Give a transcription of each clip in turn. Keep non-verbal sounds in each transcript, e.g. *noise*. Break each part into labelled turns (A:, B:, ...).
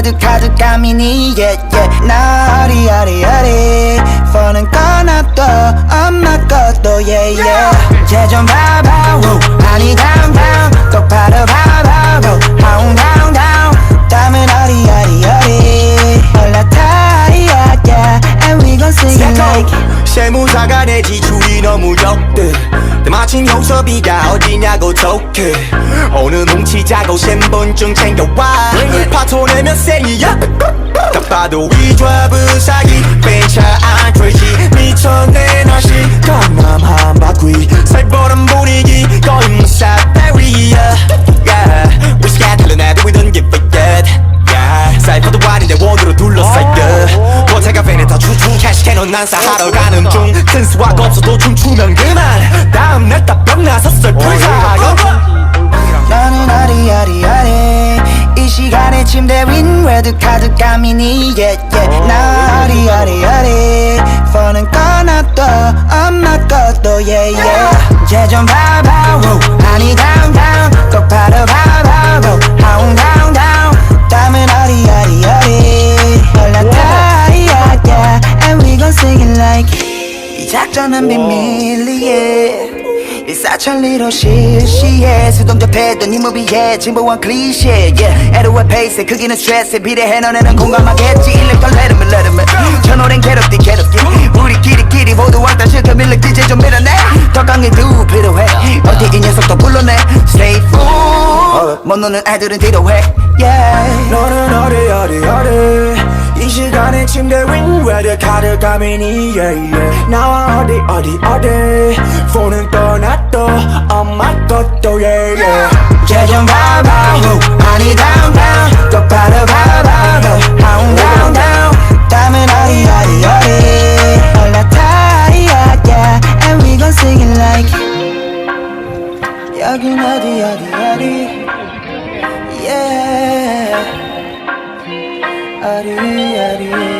A: 카드 감이니 yeah yeah 나 어리 어리 어리 폰은 꺼놔둬 엄마 것도 yeah yeah 쟤좀 봐봐 woo. 아니 down down 똑바로 봐봐 woo. down down down 땀은 어리 어리 어리 올라타 yeah yeah and we gon' sing it like
B: 세무사가 내 지출이 너무 때 마침 효섭이가 어디냐고 좋게 오늘 뭉치자고 신분증 챙겨와. 파토 내면 생이야. 딱 봐도 위좌부 사기. 벤차 안 되지 미쳤네 날씨. 강남 한 바퀴 살벌한 분위기. 거의 무사 베리야 yeah. We scandal은 애들 we don't give a shit yeah. 사이퍼도 아닌데 원으로 둘러싸여 호텔 카페는 다 추춤 캐시 캐논 난 사하러
A: 감이니 yeah yeah 나 어리 어리 어리 폰은 꺼놔둬 엄마 것도 yeah yeah 쟤좀 봐봐 woo. 아니 down down 똑바로 봐봐 woo. down down down 땀은 어리 어리 어리 올라타 yeah yeah and we gon' sing it like 이 작전은 비밀리에 일 사천리로 실시해. 수동접해도 네 무비에 진보한 클리셰. Yeah. 애로의 페이스 크기는 스트레스에 비례해. 너네는 공감하겠지. 일렉 let me let me 전오랜 괴롭디 괴롭기 우리끼리끼리 모두 왔다 실컷 밀력 DJ 좀 밀어내. 더 강해 두 필요해. 어디 이 녀석도 불러내. Stay full 못 노는 애들은 뒤로 해. Yeah.
B: 너는 어디 어디 어디 이 시간에 침대 윈 레드 카드 가미니 yeah, yeah. 나와 어디 어디 어디 폰은 떠났도 엄마 것도 yeah, yeah.
A: 쟤좀 봐봐 woo. 아니 down down 똑바로 봐봐 woo. down down down 땀은 어리 어리 어리 올라타 yeah yeah and we gon' sing it like 여긴 어디 어디 어디 어디 어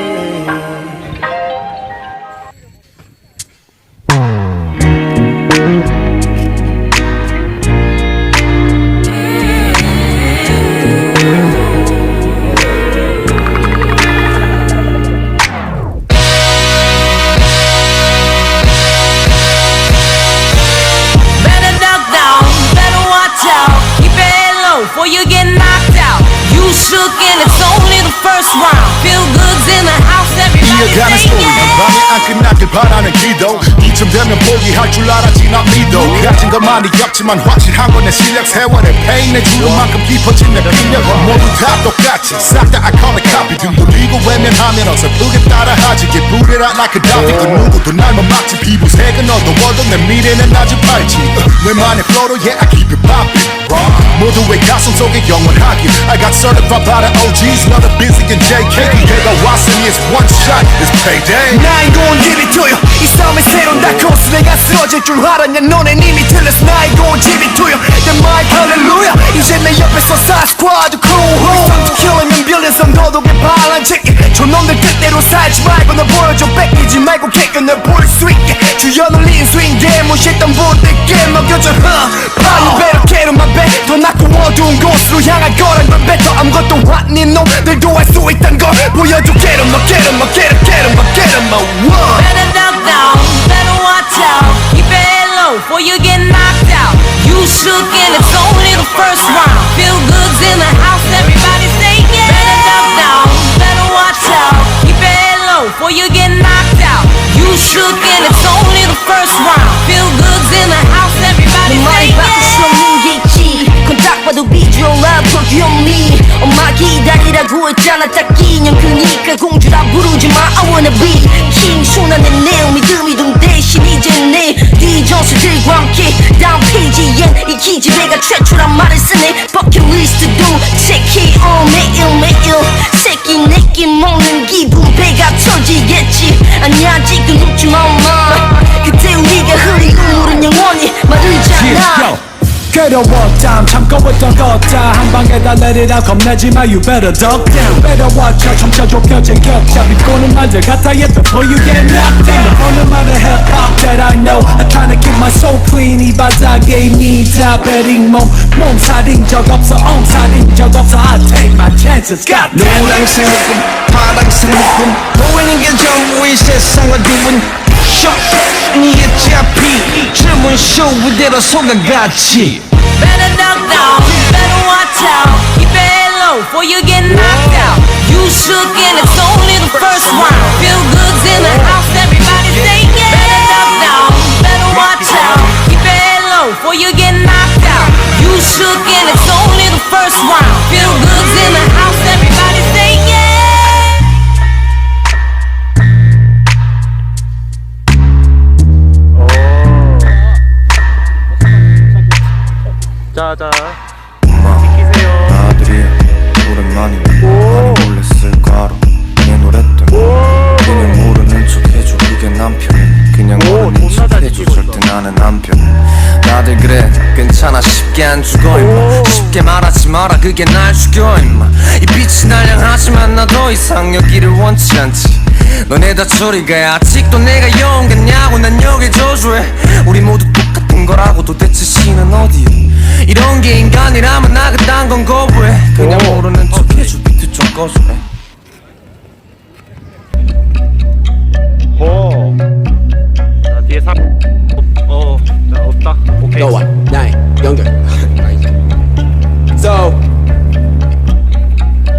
C: first round. Feel goods in the house, everybody
D: 이어가는 난 밤에 안 끝나길 바라는 기도. 이쯤 되면 포기할 줄 알았지 난 믿어. 가진 것 많이 없지만 확실한 건내 실력 세월의 페인 내 주는 만큼 깊어진 내 필력 모두 다 똑같이 싹다 iconic copy. 등 돌리고 외면하면 어설프게 따라하지 Get booted out like a Gaddafi 그 누구도 날못 막지. 피부색은 어두워도 내 미래는 아주 밝지. 내만의 flow로 yeah I keep it poppin' 모두의 가슴 속에 영원하길? I got certified by the OGs a busy and JK 기회가 왔으니 it's one shot It's payday.
B: 나인 gon' give it to you 이 싸움의 새로운 다크호스 내가 쓰러질 줄 알았냐? 너넨 이미 틀렸어. 나인 gon' give it to you 내 마이 할렐루야. 이제 내 옆에서 사스쿼드 crew 좀 killing 빌려서 너도게 발란 체계. 저놈들 뜻대로 살지 말고 너 보여줘. 뺏기지 말고 개겨 널볼수 있게. 주연 올린 스윙 게 무시했던 분들께 먹여줘 huh. better get on my back 더 낮고 어두운 곳으로 향할 거란 걸 뱉어 아무것도 아닌 놈들도 할 수 있단 걸 보여줘 get on my get on my get on get on my get on my one
C: Better duck down, better watch out Keep your head low before you get knocked out You shook and it's only the first round Feel goods in the house, everybody say yeah Better duck down, better watch out Keep your head low before you get knocked out You shook and it's only the first round Feel goods in the house, everybody say
E: 봐도 비주얼 아프기 없니 엄마 기다리라고 했잖아 딱 2년 그니까 공주라 부르지마 I wanna be king. 순환의 내 믿음이 둔 대신 이제 내 뒤져수들과 함께 다음 페이지엔 이 기집애가 최초란 말을 쓰네. 버킷리스트도 체크해 on 매일 매일. 새끼 내끼 먹는 기분 배가 터지겠지. 아니야 지금 웃지마.
F: 괴로워 땀 참고 있던 것다 한 방에 다 let it out 겁내지 마 you better duck down Better watch out 점차 좁혀진 격차 비꼬는 말들 같아 yet before you get knocked down 어느 말은 hip hop that I know I'm trying to keep my soul clean 이 바닥에 이미 다 베린 몸 몸살인 적 없어 엉살인 적 없어 I take my chances God damn
G: 노란색 느낌 파란색 느낌 보이는 게 전부의 세상과 기분 쇼니 어차피 춤은 쇼 그대로 속아같이
C: out. Keep your head low before you get knocked out. You shook and it's only the first round. Feel goods in the house, everybody say yeah. Better duck down, better watch out. Keep your head low before you get knocked out. You shook and it's only the first round. Feel goods in the house, everybody say yeah.
H: 자자
I: 쉽게 안 죽어 임마. 쉽게 말하지 마라 그게 날 죽여 임마. 이 빛이 날 향하지만 나 더 이상 여기를 원치 않지. 너네 다 저리 가 아직도 내가 영 같냐고 난 여기 저주해. 우리 모두 똑같은 거라고 도대체 신은 어디에. 이런 게 인간이라면 나 그딴 건 거부해. 그냥 모르는 척 해줘 비트 좀 꺼줘
H: 뒤에 사 어, 자, 없다. 오케이.
G: 너와. 나의 연결. *laughs* So.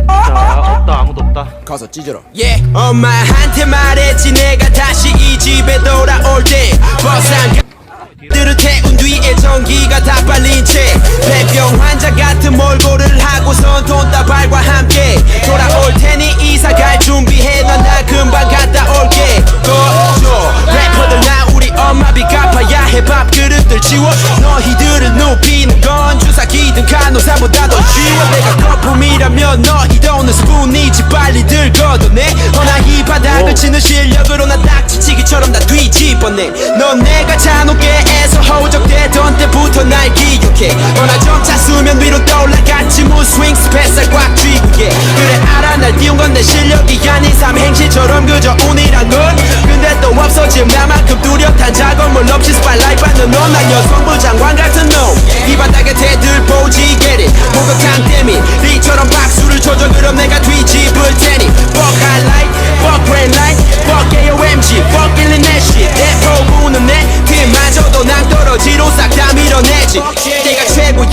H: 자 없다. 아무도 없다.
G: 가서 찢어라. Yeah. 엄마한테 말했지. 내가 다시 이 집에 돌아올 때. 버상 들을 태운 뒤에 전기가 다 빨린 채. 폐병 환자 같은 몰골을 하고선 돈다발과 함께 돌아올 테니 이사 갈 준비해. 넌 나 금방 갔다 올게. 꺼줘. 래퍼들 나 우리 엄마 빚 갚아야 해 밥그릇들 치워. 너희들을 눕히는 건 주사기든 간호사보다 더 쉬워. 내가 거품이라면 너희 도는 스푼이지 빨리 들 걷어내 허나 이 바닥을 치는 실력으로 나 딱지치기처럼 다 뒤집어내 넌 내가 잔혹계에서 허우적대던 때부터 날 기억해. 허나 점차 수면 위로 떠올라갔지 무스윙 스페셜 꽉 쥐고 예 그래 알아 날 띄운 건 내 실력이 아닌 삼행시처럼 그저 운이란 건. 근데 또 없어진 나만큼 없이 넌난 여성부 장관 같은 놈이 바닥에 대들 보지 get it. 목욕탕 때민 리처럼 박수를 쳐줘 그럼 내가 뒤집을 테니. Fuck highlight fuck red light fuck AOMG fuck 일린 내 shit. 내 포부는 내 팀마저도 낭떠러지로 싹 다 밀어내지. 내가 최고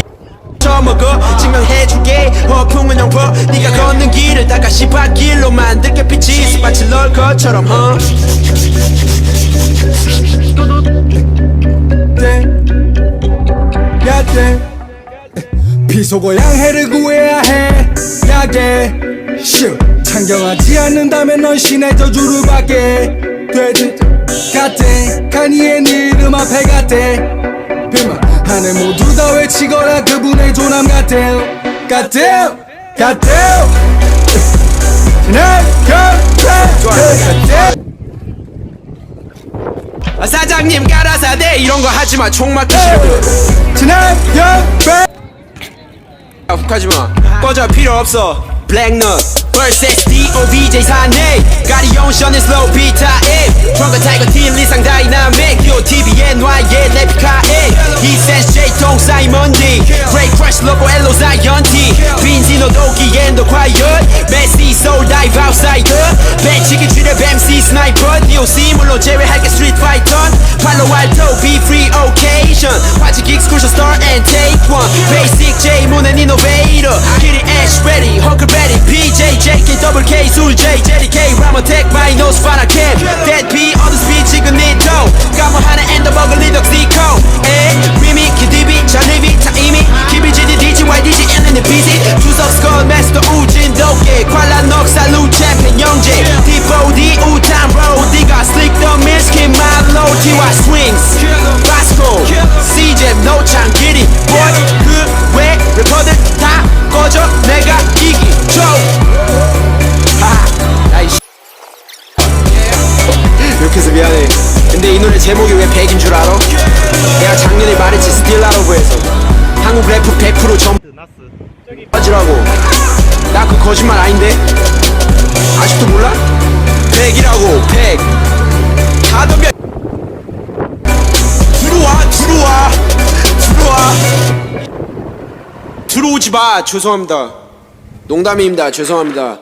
G: 처먹어 증명해줄게. 허풍은 영퍼 네가 걷는 길을 닦아 시바길로 만들게 빛이 스파치 널 것처럼 어 비속어양 해를 구해야 해. 야게 슈 창경하지 않는다면 넌 신의 저주를 받게 되지. 같대 카니의 네 이름 앞에 같대 ಭಿ마 하늘 모두 다 외치거라 그분의 조남 같대 같대 같대 내 곁에 아, 사장님 가라사대 이런 거 하지마. 총 맞기 싫어. 지난 옆에 하지마. 꺼져 필요 없어. 블랙넛 vs DOBJ 사내 가리온 션의 슬로우 비타에 트렁크 타이거 팀 리상 다이나믹 요 TVNY의 레피카에 이센스 J통 사이먼 D. 브레이크 크래쉬 로고 엘로 자이언티 빈지노 도기엔 더 과연 메시 소울 다이브 아웃사이더 배치기 출 랩 MC 스나이퍼 DOC 물론 제외할게 스트리트 파이터 팔로 알토 be free occasion 화직 exclusion star and take one basic J 문엔 innovator 길이 Ash ready Huckleberry PJ JK double K 술 J JDK Rama take my nose far I can Dead P on the speed 지금 니도 까무하는 엔더버그 리덕 니코 에 리미 키디비 잔리비 다 이미 키비지디 DGY DG LN busy 주석 스컬 마스터 우진 덕에 관란 넉살 루 챔 The Utan Road, they got slick the miskin Milo, T.Y. Swings, Vasco, CJ, 노창, 기리, boy, 그외 래퍼들 다 꺼져, 내가 이기죠. 아, 아이씨. 이렇게서 미안해. 근데 이 노래 제목이 왜 100인 줄 알아? 내가 작년에 말했지, Still Out of 에서 한국 래프 100%
H: 전.
G: 빠지라고. 나 그 거짓말 아닌데? 아직도 몰라? 100이라고 100 다덤벼 들어와 들어와 들어와. 들어오지 마. 죄송합니다. 농담입니다. 죄송합니다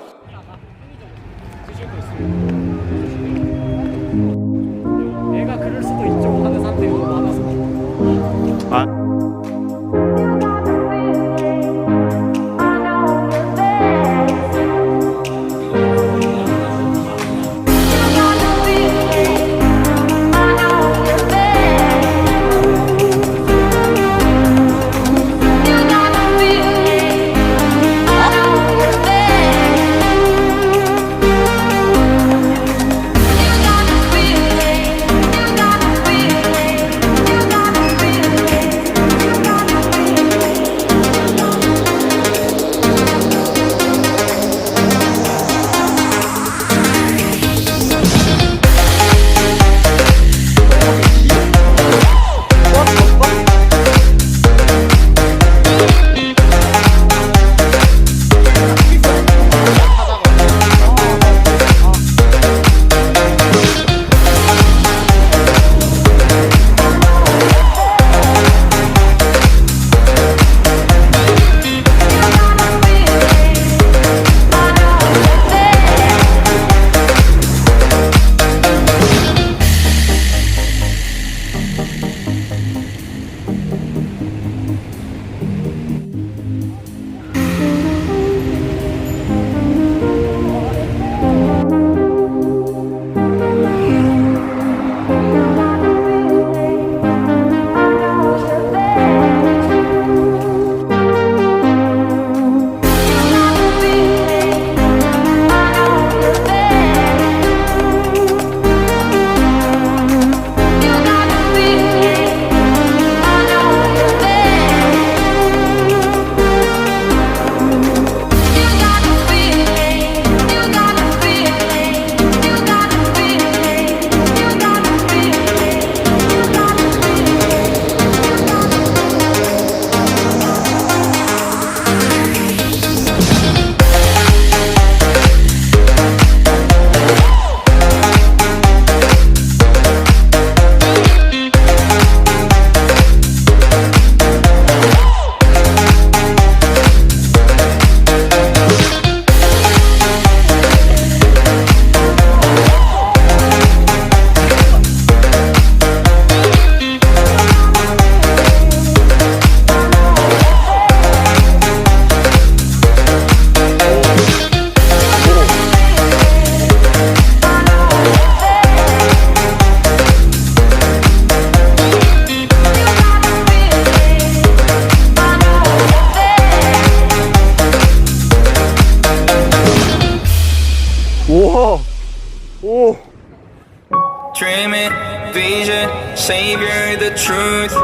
J: truth.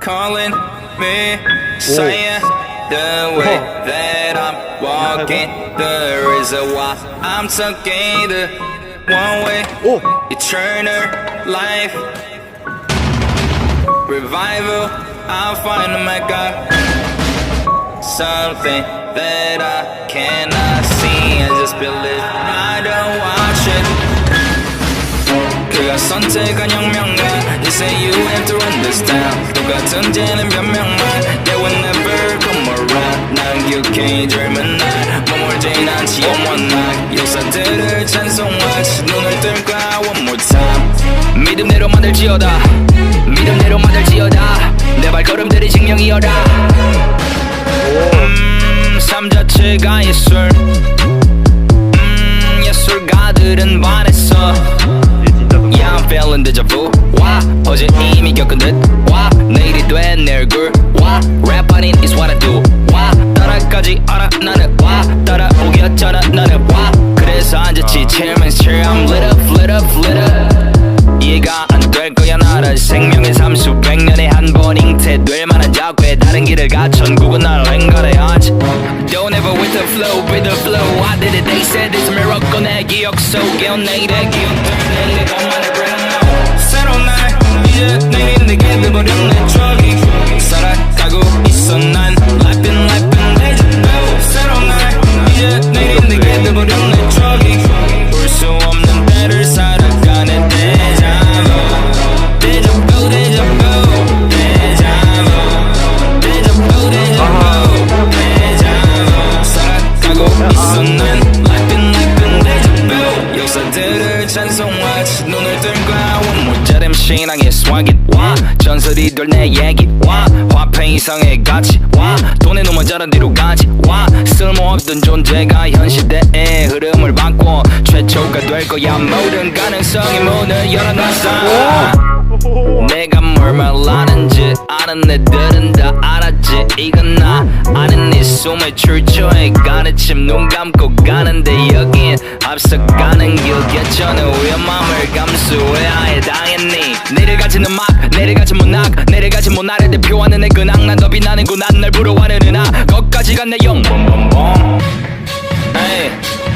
J: Calling me, saying the way that I'm walking. The reason why I'm talking the one way, eternal life. Revival, I'll find my God. Something that I cannot see, I just believe. 그가 선택한 혁명가 You say you have to understand. 똑같은 쟤는 변명만. They will never come around. 난 기억해 젊은 날. 머물진 않지 영원 날 역사들을 찬송하지 눈을 뜰까 one more time. 믿음대로 만들지어다. 믿음대로 만들지어다. 내 발걸음들이 증명이어라 음, 삶 자체가 예술. 음, 예술가들은 반했어 feeling deja vu. 와, 어제 이미 겪은 듯. 와, 내일이 된 내 얼굴. 와, 랩 아닌 is what I do. 와, 따라가지 않아 나는. 와, 따라오겠잖아 나는. 와, 그래서 앉았지. Chairman's chair, I'm lit up, lit up, lit up. 이해가 안 될 거야 나라 생명의 삶 수백 년에 한 번 잉태될 만한 작회 다른 길을 가 천국은 날 랭가려야지 Don't ever with the flow, with the flow I did it, they said it's miracle 내 기억 속에 온 내일의 기억 눈을 뜰 거야. 원모자름 신앙의 swag it 와. 전설이 될 내 얘기 와. 화폐 이상의 가치 와. 돈의 놈은 자른 뒤로 가지 와. 쓸모없던 존재가 현 시대의 흐름을 바꿔. 최초가 될 거야. 모든 가능성의 문을 열어놨어. 내가 뭘 말하는지 아는 애들은 다 알았지. 이건 나 아는 네 숨의 출처에 가르침 눈 감고 가는데 여긴 앞서가는 길. 개천은 위험 함을 감수해야 해 당연히 내일같이 음악 내일같이 문학 내일같이 문화를 대표하는 내 근황 난더 빛나는구나 날 부러워하는 은하. 거기까지가 내 영범범범 에이,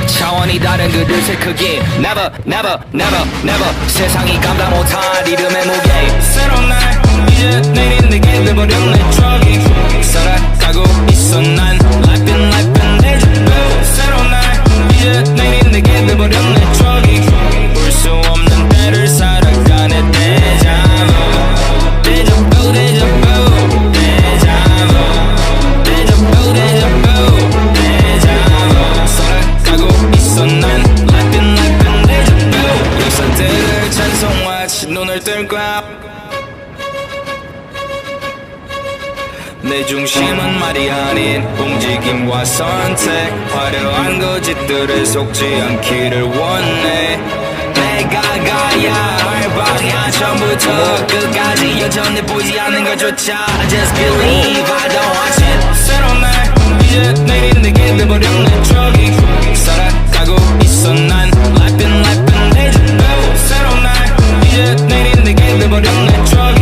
J: 차원이 다른 그릇의 크기. Never never never never. 세상이 감당 못할 이름의 무게. 새로운 날 이제 내일인 내게 돼버린 내 추억이. 살아가고 있어 난 Life in life in vu 새로운 날 이제 내일인 내게 돼버린 내 추억이 중심은 말이 아닌 움직임과 선택. 화려한 그 거짓들을 속지 않기를 원해. 내가 가야 할 방향 처음부터 끝까지 여전히 보이지 않는 것조차. I just believe I don't want it 새로운 날 이제 내일이 내게 돼버린 내 추억이 살아가고 있어. 난 Life in life in day 새로운 날 이제 내일이 내게 돼버린 내 추억이